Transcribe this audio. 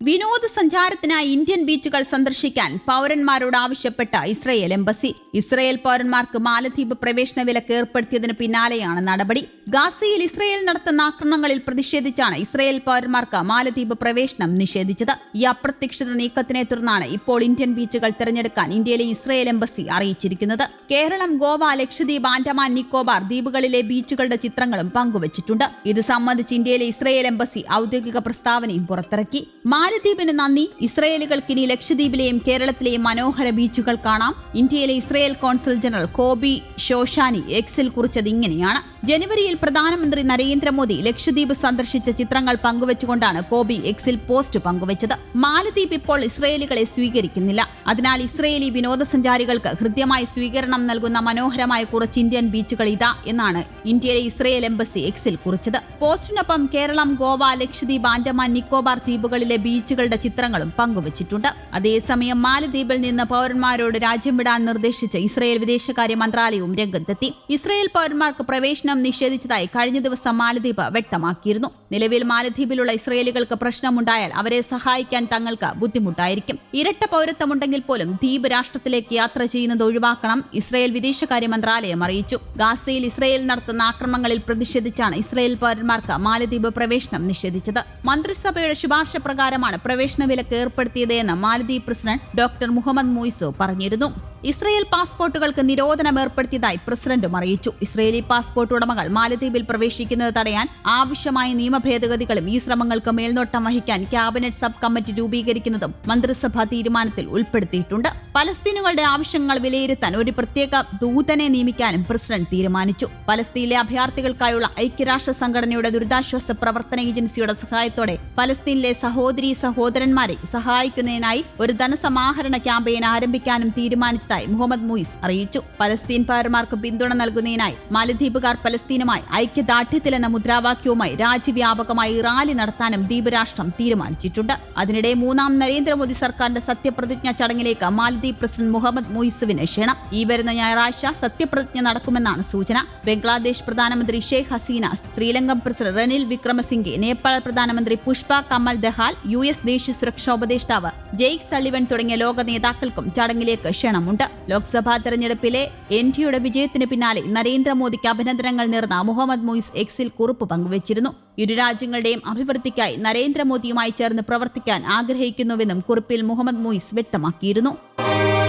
വിനോദസഞ്ചാരത്തിനായി Indian ബീച്ചുകൾ സന്ദർശിക്കാൻ പൗരന്മാരോട് ആവശ്യപ്പെട്ട ഇസ്രയേൽ എംബസി. ഇസ്രയേൽ പൗരന്മാർക്ക് മാലദ്വീപ് പ്രവേശന വിലക്ക് ഏർപ്പെടുത്തിയതിന് പിന്നാലെയാണ് നടപടി. ഗാസയിൽ ഇസ്രയേൽ നടത്തുന്ന ആക്രമണങ്ങളിൽ പ്രതിഷേധിച്ചാണ് ഇസ്രയേൽ പൗരന്മാർക്ക് മാലദ്വീപ് പ്രവേശനം നിഷേധിച്ചത്. ഈ അപ്രതീക്ഷിത നീക്കത്തിനെ തുടർന്നാണ് ഇപ്പോൾ ഇന്ത്യൻ ബീച്ചുകൾ തിരഞ്ഞെടുക്കാൻ ഇന്ത്യയിലെ ഇസ്രയേൽ എംബസി അറിയിച്ചിരിക്കുന്നത്. കേരളം ഗോവ ലക്ഷദ്വീപ് ആൻഡമാൻ നിക്കോബാർ ദ്വീപുകളിലെ ബീച്ചുകളുടെ ചിത്രങ്ങളും പങ്കുവച്ചിട്ടുണ്ട്. ഇത് സംബന്ധിച്ച് ഇന്ത്യയിലെ ഇസ്രയേൽ എംബസി ഔദ്യോഗിക പ്രസ്താവനയും പുറത്തിറക്കി. മാലദ്വീപിന് നന്ദി. ഇസ്രയേലുകൾക്ക് ഇനി ലക്ഷദ്വീപിലെയും കേരളത്തിലെയും മനോഹര ബീച്ചുകൾ കാണാം. ഇന്ത്യയിലെ Israel consul general Kobbi Shoshani എക്സിൽ കുറിച്ചത് ഇങ്ങനെയാണ് ജനുവരിയിൽ പ്രധാനമന്ത്രി നരേന്ദ്രമോദി ലക്ഷദ്വീപ് സന്ദർശിച്ച ചിത്രങ്ങൾ പങ്കുവച്ചുകൊണ്ടാണ് കോബി എക്സിൽ പോസ്റ്റ് പങ്കുവച്ചത്. മാലദ്വീപ് ഇപ്പോൾ ഇസ്രയേലുകളെ സ്വീകരിക്കുന്നില്ല. അതിനാൽ ഇസ്രയേലി വിനോദസഞ്ചാരികൾക്ക് ഹൃദ്യമായ സ്വീകരണം നൽകുന്ന മനോഹരമായ കുറച്ച് ഇന്ത്യൻ ബീച്ചുകൾ ഇതാ എന്നാണ് ഇന്ത്യയിലെ ഇസ്രയേൽ എംബസി എക്സിൽ കുറിച്ചത്. പോസ്റ്റിനൊപ്പം കേരളം ഗോവ ലക്ഷദ്വീപ് ആൻഡമാൻ നിക്കോബാർ ദ്വീപുകളിലെ ബീച്ചുകളുടെ ചിത്രങ്ങളും പങ്കുവച്ചിട്ടുണ്ട്. അതേസമയം മാലദ്വീപിൽ നിന്ന് പൌരന്മാരോട് രാജ്യം വിടാൻ നിർദ്ദേശിച്ച് ഇസ്രയേൽ വിദേശകാര്യ മന്ത്രാലയവും രംഗത്തെത്തി. ഇസ്രയേൽ പൌരന്മാർക്ക് പ്രവേശനം നിഷേധിച്ചതായി കഴിഞ്ഞ ദിവസം മാലദ്വീപ് വ്യക്തമാക്കിയിരുന്നു. നിലവിൽ മാലദ്വീപിലുള്ള ഇസ്രയേലികൾക്ക് പ്രശ്നമുണ്ടായാൽ അവരെ സഹായിക്കാൻ തങ്ങൾക്ക് ബുദ്ധിമുട്ടായിരിക്കും. ഇരട്ട പൗരത്വമുണ്ടെങ്കിൽ പോലും ദ്വീപ് രാഷ്ട്രത്തിലേക്ക് യാത്ര ചെയ്യുന്നത് ഒഴിവാക്കണം ഇസ്രയേൽ വിദേശകാര്യ മന്ത്രാലയം അറിയിച്ചു. ഗാസയിൽ ഇസ്രയേൽ നടത്തുന്ന ആക്രമണങ്ങളിൽ പ്രതിഷേധിച്ചാണ് ഇസ്രയേൽ പൗരന്മാർക്ക് മാലദ്വീപ് പ്രവേശനം നിഷേധിച്ചത്. മന്ത്രിസഭയുടെ ശുപാർശ പ്രകാരമാണ് പ്രവേശന വിലക്ക് ഏർപ്പെടുത്തിയതെന്ന് മാലദ്വീപ് പ്രസിഡന്റ് ഡോക്ടർ മുഹമ്മദ് മുയിസു പറഞ്ഞിരുന്നു. ഇസ്രയേൽ പാസ്പോർട്ടുകൾക്ക് നിരോധനം ഏർപ്പെടുത്തിയതായി പ്രസിഡന്റും അറിയിച്ചു. ഇസ്രയേലി പാസ്പോർട്ട് ഉടമകൾ മാലദ്വീപിൽ പ്രവേശിക്കുന്നത് തടയാൻ ആവശ്യമായ നിയമ ഭേദഗതികളും ഈ ശ്രമങ്ങൾക്ക് മേൽനോട്ടം വഹിക്കാൻ ക്യാബിനറ്റ് സബ് കമ്മിറ്റി രൂപീകരിക്കുന്നതും മന്ത്രിസഭാ തീരുമാനത്തിൽ ഉൾപ്പെടുത്തിയിട്ടുണ്ട്. പലസ്തീനുകളുടെ ആവശ്യങ്ങൾ വിലയിരുത്താൻ ഒരു പ്രത്യേക ദൂതനെ നിയമിക്കാനും പ്രസിഡന്റ് തീരുമാനിച്ചു. പലസ്തീനിലെ അഭയാർത്ഥികൾക്കായുള്ള ഐക്യരാഷ്ട്ര സംഘടനയുടെ ദുരിതാശ്വാസ പ്രവർത്തന ഏജൻസിയുടെ സഹായത്തോടെ പലസ്തീനിലെ സഹോദരി സഹോദരന്മാരെ സഹായിക്കുന്നതിനായി ഒരു ധനസമാഹരണ ക്യാമ്പയിൻ ആരംഭിക്കാനും തീരുമാനിച്ചതായി മുഹമ്മദ് മുയിസ് അറിയിച്ചു. പലസ്തീൻ പൗരന്മാർക്ക് പിന്തുണ നൽകുന്നതിനായി മാലദ്വീപുകാർ പലസ്തീനുമായി ഐക്യദാർഢ്യത്തിലെന്ന മുദ്രാവാക്യവുമായി രാജ്യവ്യാപകമായി റാലി നടത്താനും ദ്വീപ് രാഷ്ട്രം തീരുമാനിച്ചിട്ടുണ്ട്. അതിനിടെ മൂന്നാം നരേന്ദ്രമോദി സർക്കാരിന്റെ സത്യപ്രതിജ്ഞാ ചടങ്ങിലേക്ക് മാലദ്വീപ് പ്രസിഡന്റ് മുഹമ്മദ് മുയിസുവിന് ക്ഷണം. ഈ വരുന്ന ഞായറാഴ്ച സത്യപ്രതിജ്ഞ നടക്കുമെന്നാണ് സൂചന. ബംഗ്ലാദേശ് പ്രധാനമന്ത്രി ഷെയ്ഖ് ഹസീന ശ്രീലങ്കൻ പ്രസിഡന്റ് റനിൽ വിക്രമസിംഗെ നേപ്പാൾ പ്രധാനമന്ത്രി പുഷ്പ കമൽ ദഹാൽ യു എസ് ദേശീയ സുരക്ഷാ ഉപദേഷ്ടാവ് ജെയ്ക് സള്ളിവൻ തുടങ്ങിയ ലോക നേതാക്കൾക്കും ചടങ്ങിലേക്ക് ക്ഷണമുണ്ട്. ലോക്സഭാ തെരഞ്ഞെടുപ്പിലെ എൻ ഡിയുടെ വിജയത്തിന് പിന്നാലെ നരേന്ദ്രമോദിക്ക് അഭിനന്ദനങ്ങൾ നേർന്ന മുഹമ്മദ് മുയിസ് എക്സിൽ കുറിപ്പ് പങ്കുവച്ചിരുന്നു. ഇരു രാജ്യങ്ങളുടെയും അഭിവൃദ്ധിക്കായി നരേന്ദ്രമോദിയുമായി ചേർന്ന് പ്രവർത്തിക്കാൻ ആഗ്രഹിക്കുന്നുവെന്നും കുറിപ്പിൽ മുഹമ്മദ് മുയിസ് വ്യക്തമാക്കിയിരുന്നു.